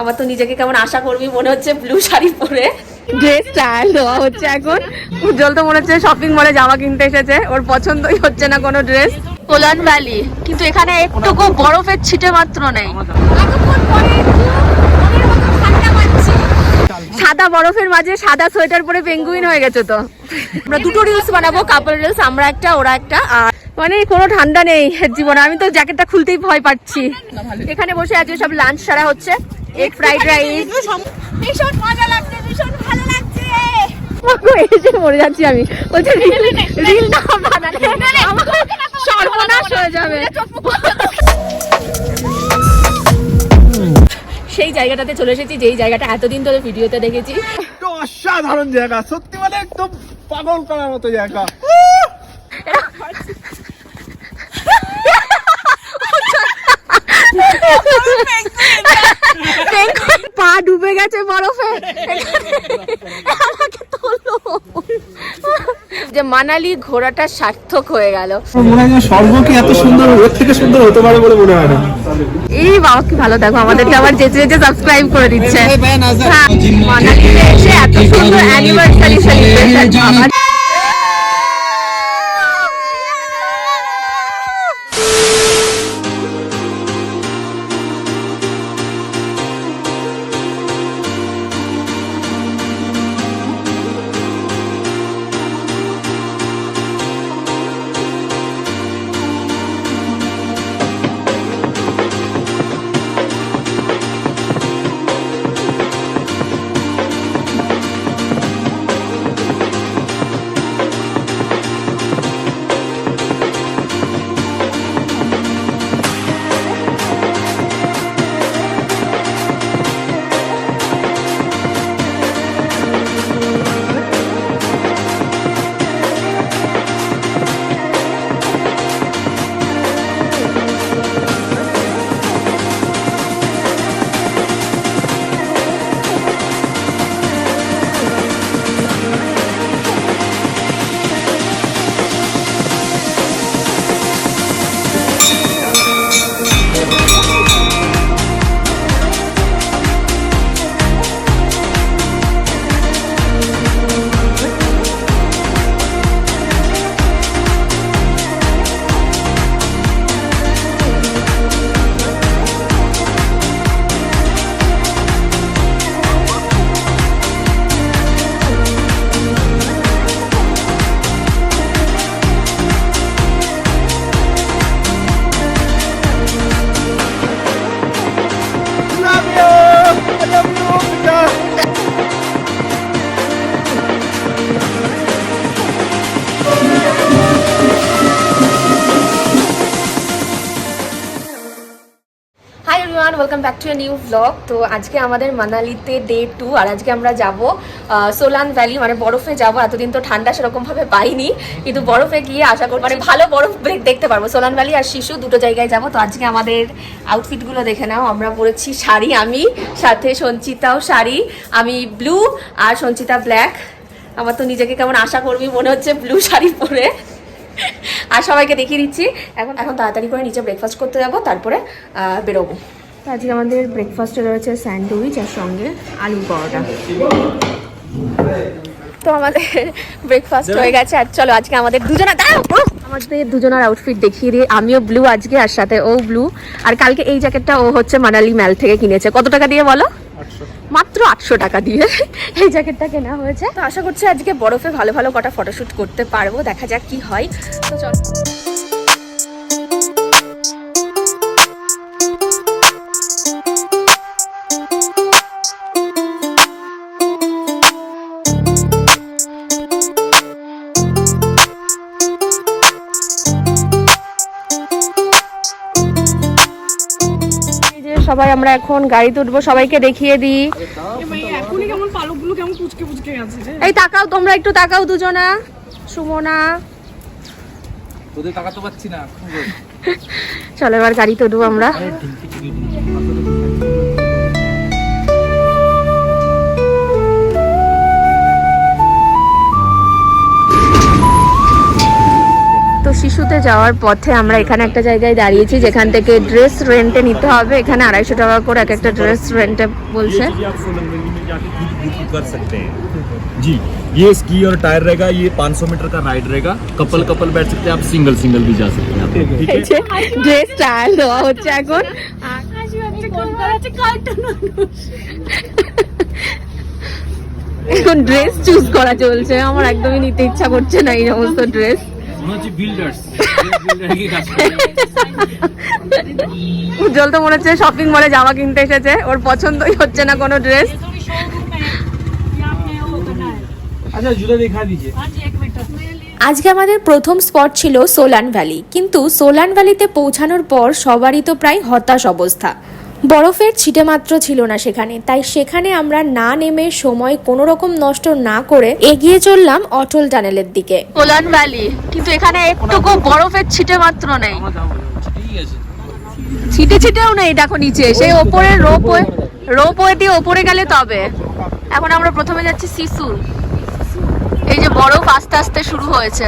আমার তো নিজেকে কেমন আশা করবি মনে হচ্ছে ব্লু শাড়ি পরে। ড্রেস ট্রায়াল দেওয়া হচ্ছে এখন। উজ্জ্বল তো মনে হচ্ছে শপিং মলে জামা কিনতে এসেছে। ওর পছন্দই হচ্ছে না কোনো ড্রেস কোলান ভ্যালি কিন্তু এখানে একটুকু বরফের ছিটে মাত্র নেই। সাদা বরফের মাঝে সাদা সোয়েটার পরে পেঙ্গুইন হয়ে গেছে তো। আমরা দুটো রিলস বানাবো কাপল রিলস আমরা একটা ওরা একটা আর মানে কোনো ঠান্ডা নেই জীবনে। আমি তো জ্যাকেটটা খুলতেই ভয় পাচ্ছি। এখানে বসে আজকে সব লাঞ্চ সারা হচ্ছে। এগ ফ্রাইড রাইস ভীষণ মজা লাগছে ভীষণ ভালো লাগছে এসে মরে যাচ্ছি আমি বলছে রিল রিল না বানালে আমার সর্বনাশ হয়ে যাবে সেই জায়গাটাতে চলে এসেছি যেই জায়গাটা এতদিন ধরে ভিডিওতে দেখেছি একটা অসাধারণ জায়গা সত্যি মানে একদম পাগল করার মতো জায়গা পা ডুবে গেছে বরফে। আমাকে তোলো। যে মানালি ঘোরাটা সার্থক হয়ে গেল। মনে হয় স্বর্গ কি এত সুন্দর এর থেকে সুন্দর হতে পারে বলে মনে হয় না। এই বাবা কি ভালো দেখো আমাদেরকে আবার যেতে যেতে সাবস্ক্রাইব করে দিচ্ছে। হ্যাঁ, মানালিতে এসে এত সুন্দর অ্যানিভার্সারি সেলিব্রেশন আমার ব্যাক টু নিউ ব্লগ তো আজকে আমাদের মানালিতে ডে টু আর আজকে আমরা যাব সোলান ভ্যালি মানে বরফে যাব। এতদিন তো ঠান্ডা সেরকমভাবে পাইনি, কিন্তু বরফে গিয়ে আশা করি মানে ভালো বরফ দে- দেখতে পারব। সোলান ভ্যালি আর শিশু দুটো জায়গায় যাব। তো আজকে আমাদের আউটফিটগুলো দেখে নাও। আমরা পরেছি শাড়ি আমি, সাথে সঞ্চিতাও শাড়ি, আমি ব্লু আর সঞ্চিতা ব্ল্যাক আমার তো নিজেকে কেমন আশা করবি মনে হচ্ছে ব্লু শাড়ি পরে। আর সবাইকে দেখিয়ে দিচ্ছি। এখন এখন তাড়াতাড়ি করে নিচে ব্রেকফাস্ট করতে যাব, তারপরে বেরোবো। তো আজকে আমাদের ব্রেকফাস্টে রয়েছে স্যান্ডউইচ আর সঙ্গে আলু পরোটা। তো আমাদের ব্রেকফাস্ট হয়ে গেছে। আর চলো আজকে আমাদের দুজনা দাঁড়াও! আমাদের দুজনের আউটফিট দেখিয়ে দিয়ে আমিও ব্লু আজকে আর সাথে ও ব্লু আর কালকে এই জ্যাকেটটা ও হচ্ছে মানালি ম্যাল থেকে কিনেছে। কত টাকা দিয়ে বলো? মাত্র আটশো টাকা দিয়ে এই জ্যাকেটটা কেনা হয়েছে। তো আশা করছি আজকে বরফে ভালো ভালো কটা ফটোশ্যুট করতে পারব। দেখা যাক কি হয়। তো চল। সবাই আমরা এখন গাড়ি তুলবো সবাইকে দেখিয়ে দিই। এই তাকাও তোমরা একটু তাকাও দুজনা। সুমনা। তোদের টাকা পাচ্ছি না চলো এবার গাড়ি উঠবো আমরা। শিশুতে যাওয়ার পথে আমরা এখানে একটা জায়গায় দাঁড়িয়েছি যেখান থেকে ড্রেস রেন্টে নিতে হবে এখানে আড়াইশো টাকা করে এক একটা ড্রেস রেন্টে বলছে ये चीज़ें आप सोलन वैली में जाके खुद बुक कर सकते हैं जी ये स्की और टायर रहेगा ये 500 मीटर का राइड रहेगा कपल कपल बैठ सकते हैं आप सिंगल सिंगल भी जा सकते हैं आप लोग, ठीक है ড্রেস ট্রায়াল দেওয়া হচ্ছে এখন এখন ড্রেস চুজ করা চলছে আমার একদমই নিতে ইচ্ছা করছে না এই সমস্ত ড্রেস উজ্জ্বল তো মনে হচ্ছে শপিং মলে জামা কিনতে এসেছে। ওর পছন্দই হচ্ছে না কোনো ড্রেস আচ্ছা জুতো দেখা দিজিয়ে আজকে আমাদের প্রথম স্পট ছিল সোলান ভ্যালি। কিন্তু সোলান ভ্যালিতে পৌঁছানোর পর সবারই তো প্রায় হতাশ অবস্থা। বরফের ছিটে মাত্র ছিল না সেখানে, তাই সেখানে আমরা না নেমে সময় কোনো রকম নষ্ট না করে এগিয়ে চললাম অটল টানেলের দিকে। কোলান ভ্যালি, কিন্তু এখানে একটুকু বরফের ছিটে মাত্র নেই। ছিটে ছিটেও নেই, দেখো নিচে, সেই ওপরে রোপওয়ে রোপওয়ে দিয়ে ওপরে গেলে তবে। এখন আমরা প্রথমে যাচ্ছি শিশু এই যে বরফ আস্তে আস্তে শুরু হয়েছে।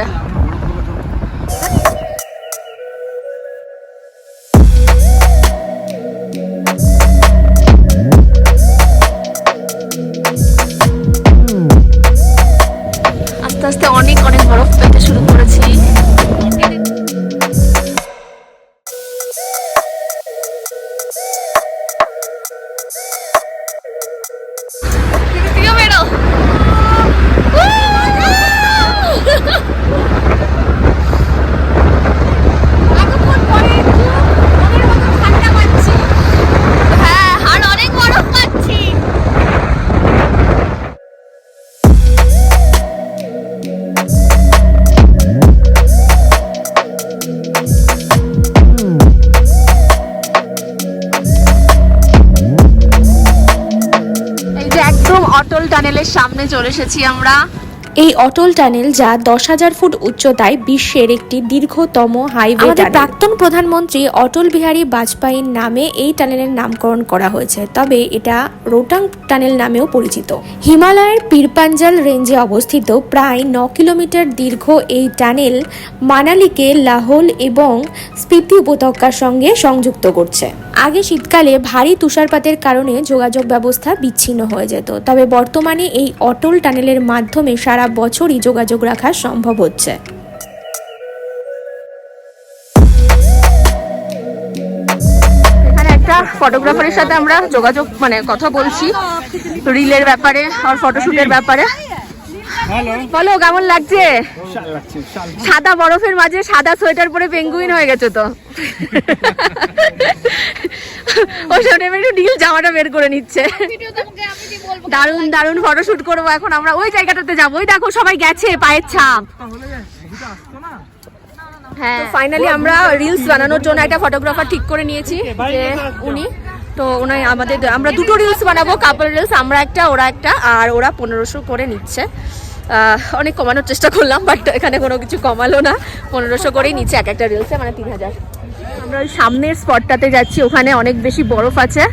এসেছি আমরা। এই অটল টানেল যা দশ হাজার ফুট উচ্চতায় বিশ্বের একটি দীর্ঘতম হাইওয়ে আমাদের প্রাক্তন প্রধানমন্ত্রী অটল বিহারী বাজপেয়ীর নামে এই টানেলের নামকরণ করা হয়েছে তবে এটা রোটাং টানেল নামেও পরিচিত। হিমালয়ের পীরপাঞ্জাল রেঞ্জে অবস্থিত প্রায় ন কিলোমিটার দীর্ঘ এই টানেল মানালিকে লাহোল এবং স্পিতি উপত্যকার সঙ্গে সংযুক্ত করছে। আগে শীতকালে ভারী তুষারপাতের কারণে যোগাযোগ ব্যবস্থা বিচ্ছিন্ন হয়ে যেত তবে বর্তমানে এই অটল টানেলের মাধ্যমে সারা বছরই যোগাযোগ রাখা সম্ভব হচ্ছে। ফটোগ্রাফারের সাথে আমরা যোগাযোগ মানে কথা বলছি। রিলের ব্যাপারে আর ফটোশুটের ব্যাপারে। বলো কেমন লাগছে? সাদা বরফের মাঝে সাদা সোয়েটার পরে পেঙ্গুইন হয়ে গেছে তো। ও সামনে একটু নীল জামাটা বের করে নিচ্ছে। দারুণ দারুণ ফটোশুট করব এখন আমরা। ওই জায়গাটাতে যাব। ওই দেখো সবাই গেছে পায়ের ছাপ। হ্যাঁ। ফাইনালি আমরা রিলস বানানোর জন্য একটা ফটোগ্রাফার ঠিক করে নিয়েছি যে উনি তো ওনাই আমাদের আমরা দুটো রিলস বানাবো কাপল রিলস আমরা একটা ওরা একটা আর ওরা পনেরোশো করে নিচ্ছে। অনেক কমানোর চেষ্টা করলাম বাট এখানে কোনো কিছু কমালো না। পনেরোশো করেই নিচ্ছে এক একটা রিলসে মানে তিন হাজার। আমরা ওই সামনের স্পটটাতে যাচ্ছি ওখানে অনেক বেশি বরফ আছে।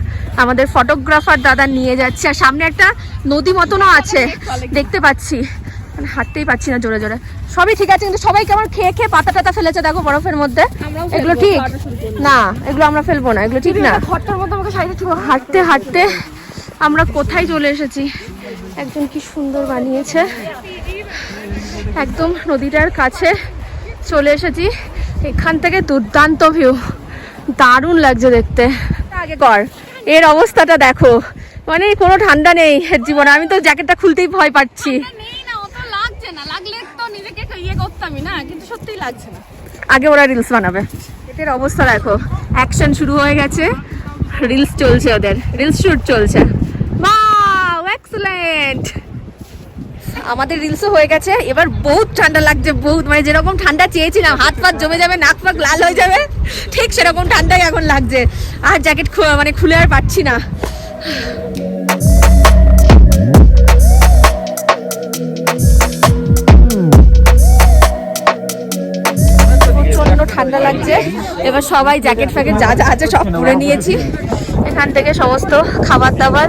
আমাদের ফটোগ্রাফার দাদা নিয়ে যাচ্ছে আর সামনে একটা নদী মতনও আছে দেখতে পাচ্ছি। মানে হাঁটতেই পাচ্ছি না জোরে জোরে। সবই ঠিক আছে কিন্তু সবাই কেমন খেয়ে খেয়ে পাতা টাতা ফেলেছে দেখো বরফের মধ্যে। এগুলো ঠিক? না এগুলো আমরা ফেলব না এগুলো ঠিক না? হাঁটতে হাঁটতে আমরা কোথায় চলে এসেছি? একজন কি সুন্দর বানিয়েছে। একদম নদীটার কাছে চলে এসেছি। এখান থেকে দুর্দান্ত ভিউ দারুণ লাগছে দেখতে। আগে কর এর অবস্থাটা দেখো। মানে কোনো ঠান্ডা নেই এর জীবনে। আমি তো জ্যাকেটটা খুলতেই ভয় পাচ্ছি। না অত লাগছে না। লাগলে তো নিজেকে করতামই না কিন্তু সত্যিই লাগছে না। আগে ওরা রিলস বানাবে। এদের অবস্থা দেখো। অ্যাকশন শুরু হয়ে গেছে। রিলস চলছে ওদের, রিলস শুট চলছে। বাহ এক্সেলেন্ট আমাদের রিলসও হয়ে গেছে, এবার বহুত ঠান্ডা লাগছে, বহুত মানে যেরকম ঠান্ডা চেয়েছিলাম, হাত পাত জমে যাবে, নাক পাক লাল হয়ে যাবে, ঠিক সেরকম ঠান্ডাই এখন লাগছে। আর জ্যাকেট মানে খুলে আর পাচ্ছি না। ঠান্ডা লাগছে। এবার সবাই জ্যাকেট ফ্যাকেট যা যা আছে সব পরে নিয়েছি। এখান থেকে সমস্ত খাবার দাবার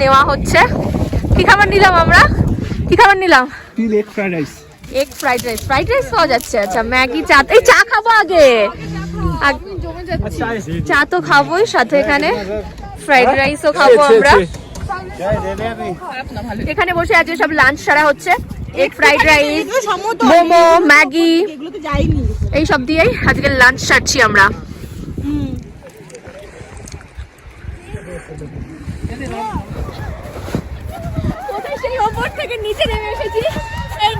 নেওয়া হচ্ছে। কি খাবার নিলাম আমরা? কি খাবার নিলাম? Egg fried rice egg fried rice fried rice পাওয়া যাচ্ছে। আচ্ছা ম্যাগি চা। এই চা খাব আগে। চা তো খাবোই সাথে এখানে ফ্রাইড রাইসও খাব আমরা। এখানে বসে আজকে সব লাঞ্চ সারা হচ্ছে। Egg fried rice momo Maggi. এই সব দিয়েই আজকে লাঞ্চ সারছি আমরা। থেকে নিচে নেমে এসেছি?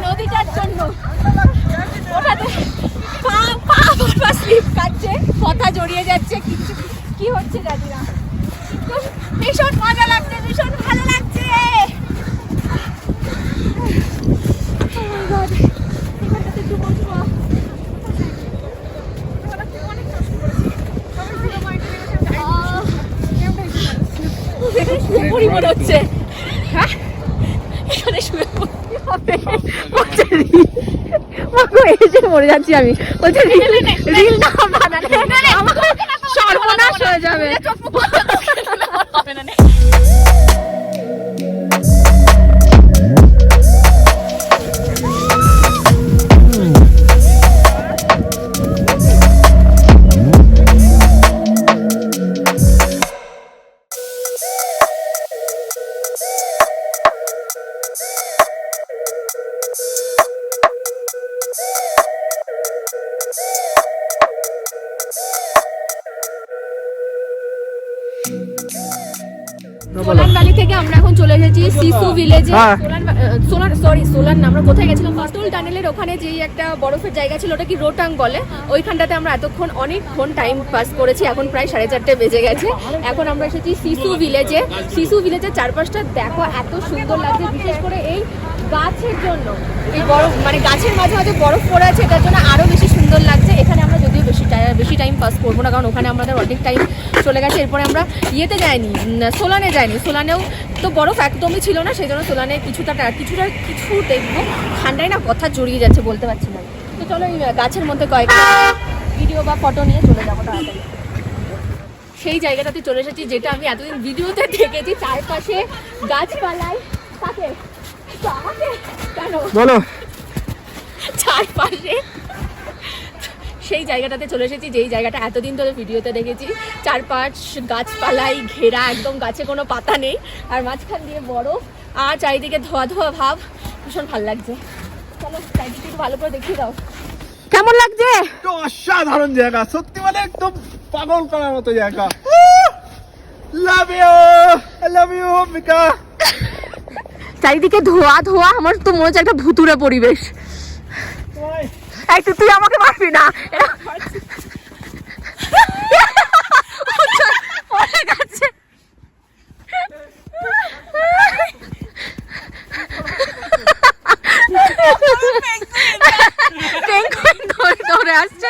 নদীটার জন্য। পা কাটছে জড়িয়ে যাচ্ছে কিছু কি হচ্ছে ভীষণ মজা লাগছে, ভীষণ ভালো লাগছে Oh my God, এখানটাতে একটু বসবো। আহ, এখানে শুয়ে পড়ি মনে হচ্ছে। হ্যাঁ? এখানে শুয়ে পড়তে হবে। এসে মরে যাচ্ছি আমি বলছে রিল না বানালে। সোলান ভ্যালি থেকে আমরা এখন চলে এসেছি সিসু ভিলেজে হ্যাঁ। সোলান সরি সোলান না আমরা কোথায় গেছিলাম? পাস্টল টানেলের ওখানে যেই একটা বরফের জায়গা ছিল ওটা কি রোটাং বলে? ওইখানটাতে আমরা এতক্ষণ অনেকক্ষণ টাইম পাস করেছি এখন প্রায় সাড়ে চারটে বেজে গেছে। এখন আমরা এসেছি সিসু ভিলেজে সিসু ভিলেজের চারপাশটা দেখো এত সুন্দর লাগছে বিশেষ করে এই গাছের জন্য। এই বরফ মানে গাছের মাঝে মাঝে বরফ পড়ে আছে এটার জন্য আরও বেশি সুন্দর লাগছে এখানে আমরা যদিও বেশি টাইম পাস করব না কারণ ওখানে আমাদের অনেক টাইম চলে গেছে। এরপরে আমরা ইয়েতে যাইনি সোলানে যাইনি। সোলানেও তো বরফ একদমই ছিল না সেই জন্য সোলানে কিছুটা কিছুটা কিছু দেখব। ঠান্ডায় না কথা জড়িয়ে যাচ্ছে বলতে পারছি না। তো চলো এই গাছের মধ্যে কয়েকটা ভিডিও বা ফটো নিয়ে চলে যাব তাড়াতাড়ি। সেই জায়গাটাতে চলে এসেছি যেটা আমি এতদিন ভিডিওতে দেখেছি চারপাশে গাছপালায়। তাকে কেন? বলো। চারপাশে সেই জায়গাটাতে চলে এসেছি যেই জায়গাটা এতদিন ধরে ভিডিওতে দেখেছি। চারপাশ গাছপালাই ঘেরা একদম গাছে কোনো পাতা নেই। আর মাঝখান দিয়ে বরফ আর চারিদিকে ধোয়া ধোয়া ভাব। ভীষণ ভালো লাগছে। চলো চারিদিকে একটু ভালো করে দেখিয়ে দাও। কেমন লাগছে? তো অসাধারণ জায়গা সত্যি মানে একদম পাগল করার মতো জায়গা। লাভ ইউ লাভ ইউ মিকা চারিদিকে ধোয়া ধোয়া আমার তো মনে হচ্ছে একটা ভুতুরে পরিবেশ। এই তুই তুই আমাকে মারবি না। পেঙ্গুইন আসছে।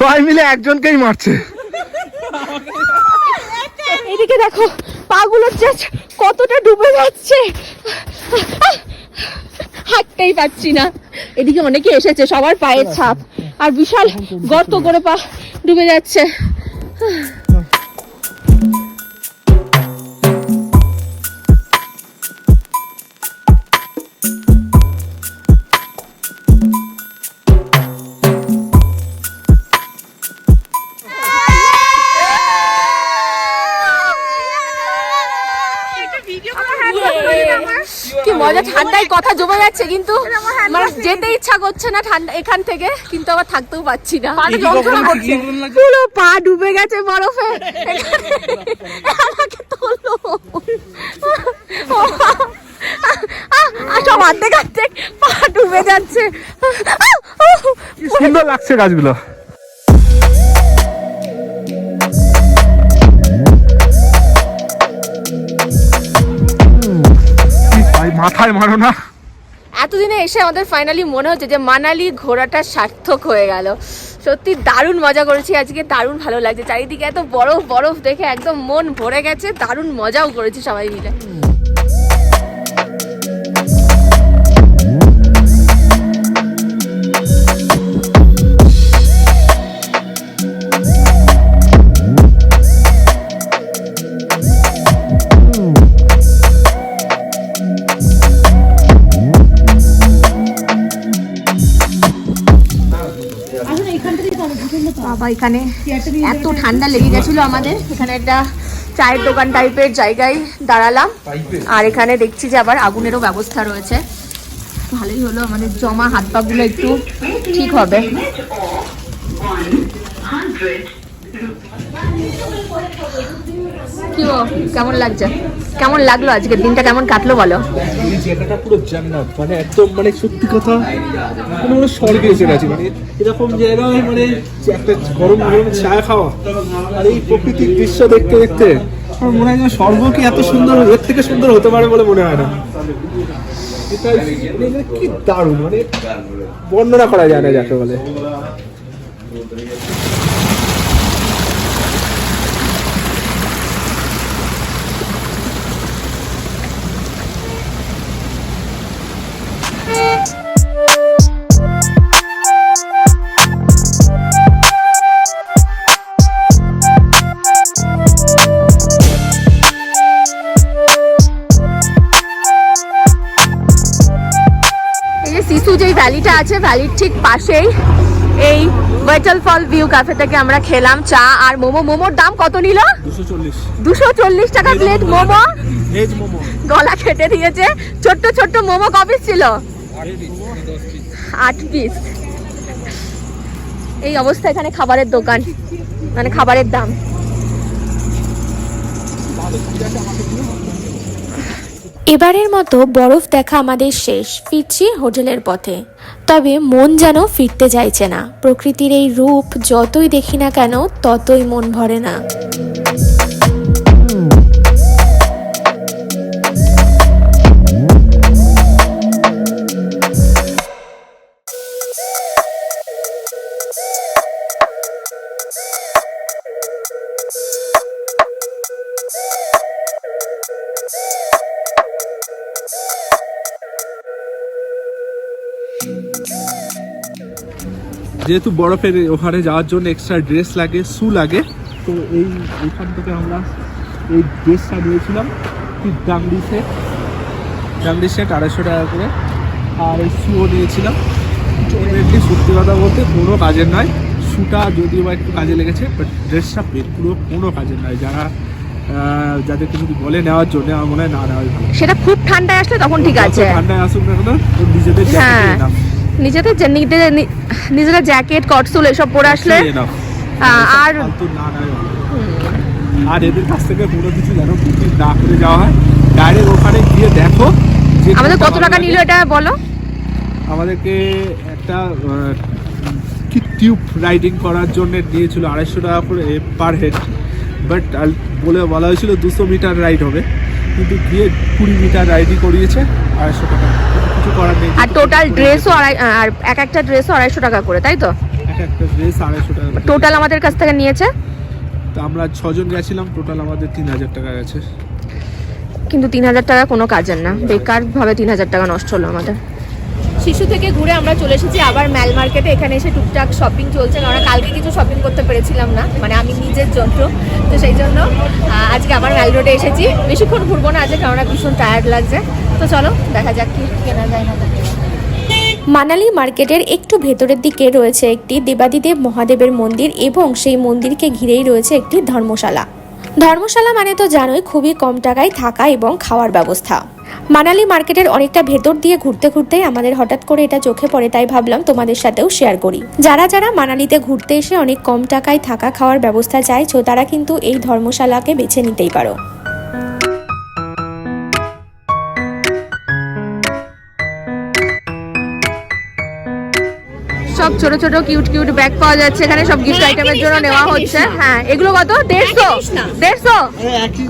সবাই মিলে একজনকেই মারছে। এদিকে দেখো, পাগুলোর চেয়ে কতটা ডুবে যাচ্ছে। হাঁটতেই পাচ্ছি না। এদিকে অনেকে এসেছে, সবার পায়ের ছাপ। আর বিশাল গর্ত করে পা ডুবে যাচ্ছে। কি মজা ঠান্ডায় কথা জমে যাচ্ছে কিন্তু মানে যেতে ইচ্ছা করছে না ঠান্ডা এখান থেকে কিন্তু আবার থাকতেও পাচ্ছি না পুরো পা ডুবে গেছে বরফে আমাকে তোলো সব অর্ধেক অর্ধেক পা ডুবে যাচ্ছে সুন্দর লাগছে গাছগুলো মাথায় মারো না। এতদিনে এসে আমাদের ফাইনালি মনে হচ্ছে যে মানালি ঘোরাটা সার্থক হয়ে গেল। সত্যি দারুণ মজা করেছি আজকে, দারুণ ভালো লাগছে। চারিদিকে এত বরফ বরফ দেখে একদম মন ভরে গেছে, দারুণ মজাও করেছি সবাই মিলে। বাবা এখানে এত ঠান্ডা লেগে গেছিল আমাদের। এখানে একটা চায়ের দোকান টাইপের জায়গায় দাঁড়ালাম। আর এখানে দেখছি যে আবার আগুনেরও ব্যবস্থা রয়েছে। ভালোই হলো আমাদের জমা হাত পাগুলো একটু ঠিক হবে। কি কেমন লাগছে? কেমন লাগল আজকের দিনটা? কেমন কাটলো বলো? এই জায়গাটা পুরো জান্নাত মানে একদম মানে সত্যি কথা মানে আমরা স্বর্গে এসে গেছি মানে এরকম জায়গায় মানে একটা গরম গরম চা খাওয়া, আর এই প্রকৃতির দৃশ্য দেখতে দেখতে আমার মনে হয় স্বর্গ কি এত সুন্দর, এর থেকে সুন্দর হতে পারে বলে মনে হয় না। কি দারুণ মানে বর্ণনা করা যায় না যাকে বলে। ভ্যালিটা ঠিক পাশেই এই ওয়েটাল ফল ভিউ ক্যাফে থেকে আমরা খেলাম চা আর মোমো। মোমোর দাম কত নিল? দুশো চল্লিশ। টাকা প্লেট মোমো। গলা কেটে দিয়েছে। ছোট্ট ছোট্ট মোমো কপিস ছিল? আট পিস এই অবস্থা এখানে খাবারের দোকান। মানে খাবারের দাম। এবারের মতো বরফ দেখা আমাদের শেষ। ফিরছি হোটেলের পথে। তবে মন যেন ফিরতে চাইছে না। প্রকৃতির এই রূপ যতই দেখি না কেন, ততই মন ভরে না। যেহেতু বরফের ওখানে যাওয়ার জন্য এক্সট্রা ড্রেস লাগে শু লাগে তো এই এখান থেকে আমরা এই ড্রেসটা নিয়েছিলাম ডাংরি সেট ডাংরি সেট আড়াইশো টাকা করে। আর এই শুও নিয়েছিলাম। মেনলি সত্যি কথা বলতে কোনো কাজের নয়। শুটা যদিও বা একটু কাজে লেগেছে বাট ড্রেসটা পুরো কোনো কাজের নয়। যারা যাদেরকে যদি বলে নেওয়ার জন্য আমার মনে হয় না নেওয়াই ভালো। সেটা খুব ঠান্ডায় আসলে তখন ঠিক আছে। ঠান্ডায় আসুক না কেন নিজেদের হ্যাঁ। নিজেদের যে- নিজেদের নি- নিজেরা জ্যাকেট কটসুল এসব পরে আসলে। আর। আর এদের কাছ থেকে কোনো কিছু যেন না করে যাওয়া হয় ডাইরেক্ট ওখানে গিয়ে দেখো আমাদের কত টাকা। নিল এটা বলো আমাদেরকে একটা কি টিউব রাইডিং করার জন্য নিয়েছিল আড়াইশো টাকা করে পার হেড বাট বলে বলা হয়েছিল দুশো মিটার রাইড হবে কিন্তু গিয়ে কুড়ি মিটার রাইডই করিয়েছে আড়াইশো টাকা। কিছু করার নেই। আর টোটাল ড্রেসও আড়াই আর এক একটা ড্রেসও আড়াইশো টাকা করে তাই তো? এক একটা ড্রেস আড়াইশো টাকা টোটাল আমাদের কাছ থেকে নিয়েছে? তো আমরা ছজন গেছিলাম টোটাল আমাদের তিন হাজার টাকা গেছে। কিন্তু তিন হাজার টাকা কোনো কাজের না। বেকার ভাবে তিন হাজার টাকা নষ্ট হলো আমাদের। শিশু থেকে ঘুরে আমরা চলে এসেছি আবার ম্যাল মার্কেটে এখানে এসে টুকটাক শপিং চলছে, কারণ কালকে কিছু শপিং করতে পেরেছিলাম না। মানে আমি নিজের জন্য তো সেই জন্য আজকে আবার ম্যাল রোডে এসেছি। বেশিক্ষণ ঘুরবো না আজকে, কারণ ভীষণ টায়ার্ড লাগছে। তো চলো, দেখা যাক কি কেনা যায় না মানালি মার্কেটের একটু ভেতরের দিকে রয়েছে একটি দেবাদিদেব মহাদেবের মন্দির এবং সেই মন্দিরকে ঘিরেই রয়েছে একটি ধর্মশালা। ধর্মশালা মানে তো জানোই খুবই কম টাকায় থাকা এবং খাওয়ার ব্যবস্থা। মানালি মার্কেটের অনেকটা ভেতর দিয়ে ঘুরতে ঘুরতেই আমাদের হঠাৎ করে এটা চোখে পড়ে, তাই ভাবলাম তোমাদের সাথেও শেয়ার করি। যারা যারা মানালিতে ঘুরতে এসে অনেক কম টাকায় থাকা খাওয়ার ব্যবস্থা চাইছো, তারা কিন্তু এই ধর্মশালাকে বেছে নিতেই পারো। সব ছোট ছোট কিউট কিউট ব্যাগ পাওয়া যাচ্ছে। এখানে সব গিফট আইটেমের জন্য নেওয়া হচ্ছে। হ্যাঁ এগুলো কত? দেড়শো? দেড়শো?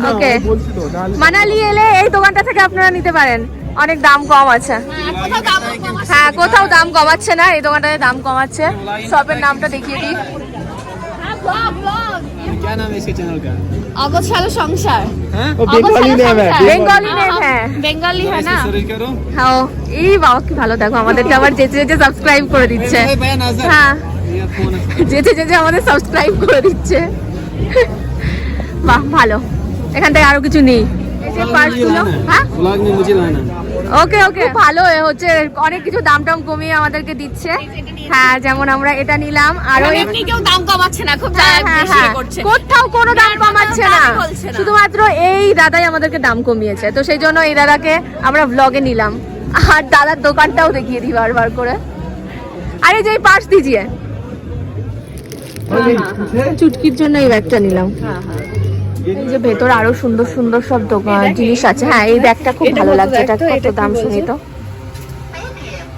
তো নাহলে মানালি এলে এই দোকানটা থেকে আপনারা নিতে পারেন। অনেক দাম কম আছে। হ্যাঁ, কোথাও দাম কম আছে। হ্যাঁ কোথাও দাম কমাচ্ছে না এই দোকানটাতে দাম কমাচ্ছে। শপের নামটা দেখিয়ে দিই। হ্যাঁ। क्या नाम है इसके चैनल का অগোছালো সংসার वो बेंगाली name है, বেঙ্গলি নেম হ্যাঁ বেঙ্গলি হ্যাঁ না करो হ্যাঁ ও, এই বাবা কি ভালো দেখো আমাদেরকে আবার যেচে যেচে সাবস্ক্রাইব করে দিচ্ছে भैया नाजर হ্যাঁ ये फोन যেচে যেচে আমাদের সাবস্ক্রাইব করে দিচ্ছে বাহ ভালো এখান থেকে আরো কিছু নেই ওকে ওকে। ভালো হচ্ছে অনেক কিছু দাম টাম কমিয়ে আমাদেরকে দিচ্ছে। হ্যাঁ যেমন আমরা এটা নিলাম আর হ্যাঁ, হ্যাঁ, হ্যাঁ। কোথাও কোনো দাম কমাচ্ছে না। শুধুমাত্র এই দাদাই আমাদেরকে দাম কমিয়েছে। তো সেই জন্য এই দাদাকে আমরা ব্লগে নিলাম। আর দাদার দোকানটাও দেখিয়ে দিই বারবার করে। আরে যে পার্স দিজিয়ে। চুটকির জন্য এই ব্যাগটা নিলাম। হ্যাঁ হ্যাঁ। এই যে ভেতর আরও সুন্দর সুন্দর সব জিনিস আছে। হ্যাঁ এই ব্যাগটা খুব ভালো লাগছে এটা কত দাম শুনি তো।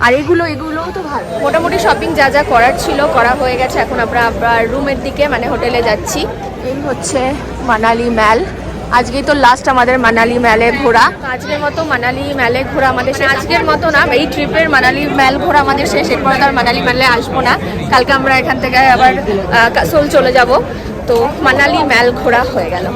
আর এগুলো এগুলোও তো ভালো। মোটামুটি শপিং যা যা করার ছিল করা হয়ে গেছে। এখন আমরা আবার রুমের দিকে মানে হোটেলে যাচ্ছি। এই হচ্ছে মানালি ম্যাল আজকেই তো লাস্ট আমাদের মানালি ম্যালে ঘোরা। আজকের মতো মানালি ম্যালে ঘোরা আমাদের আজকের মতো না এই ট্রিপের মানালি ম্যাল ঘোরা আমাদের শেষ। এরপর তো আর মানালি ম্যালে আসব না। কালকে আমরা এখান থেকে আবার কাসোল চলে যাব। তো মানালি ম্যাল ঘোরা হয়ে গেল।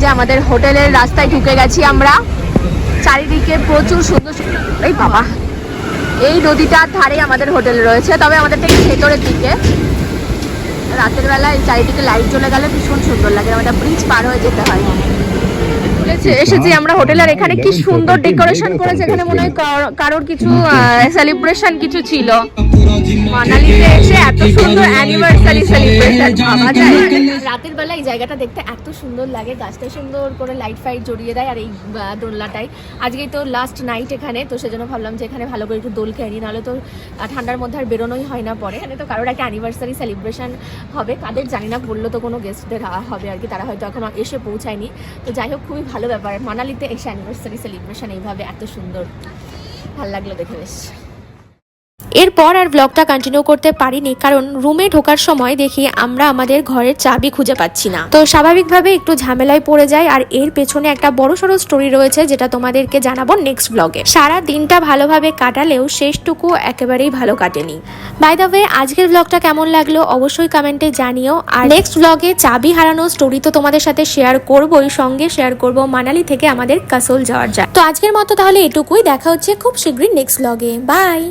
যে আমাদের হোটেলের রাস্তায় ঢুকে গেছি আমরা। চারিদিকে প্রচুর সুন্দর এই বাবা। এই নদীটার ধারে আমাদের হোটেল রয়েছে তবে আমাদের থেকে ভেতরের দিকে। রাতের বেলা চারিদিকে লাইট জ্বলে গেলে ভীষণ সুন্দর লাগে। এটা ব্রিজ পার হয়ে যেতে হয়। এসেছি আমরা হোটেলের এখানে কি সুন্দর ডেকোরেশন করেছে এখানে মনে হয় কারোর কিছু সেলিব্রেশন কিছু ছিল। মানালিতে এসে এত সুন্দর অ্যানিভার্সারি সেলিব্রেশন ভাবা যায়। রাতের বেলা এই জায়গাটা দেখতে এত সুন্দর লাগে গাছটা সুন্দর করে লাইট ফাইট জড়িয়ে দেয় আর এই দোলনাটাই। আজকেই তো লাস্ট নাইট এখানে তো সেজন্য ভাবলাম যে এখানে ভালো করে একটু দোল খেয়ে নিই নাহলে তো ঠান্ডার মধ্যে আর বেরোনোই হয় না পরে। এখানে তো কারোর একটা অ্যানিভার্সারি সেলিব্রেশন হবে কাদের জানি না বলল তো কোনো গেস্টদের হবে আর কি তারা হয়তো এখনও এসে পৌঁছায়নি। তো যাই হোক খুবই ভালো ব্যাপার। মানালিতে এসে অ্যানিভার্সারি সেলিব্রেশন এইভাবে এত সুন্দর। ভালো লাগল দেখে বেশ। এরপর আর ব্লগটা কন্টিনিউ করতে পারিনি, কারণ রুমে ঢোকার সময় দেখি আমরা আমাদের ঘরের চাবি খুঁজে পাচ্ছি না। তো স্বাভাবিকভাবে একটু ঝামেলায় পড়ে যায়, আর এর পেছনে একটা বড় সড়ো স্টোরি রয়েছে যেটা তোমাদেরকে জানাব নেক্সট ব্লগে সারা দিনটা ভালোভাবে কাটালেও শেষটুকু একেবারেই ভালো কাটেনি। বাই দ্য ওয়ে আজকের ব্লগটা কেমন লাগল অবশ্যই কমেন্টে জানিও। আর নেক্সট ব্লগে চাবি হারানো স্টোরি তো তোমাদের সাথে শেয়ার করবোই, সঙ্গে শেয়ার করব মানালি থেকে আমাদের কাসোল যাওয়ার যায় তো আজকের মতো তাহলে এটুকুই, দেখা হচ্ছে খুব শীঘ্রই নেক্সট ব্লগে বাই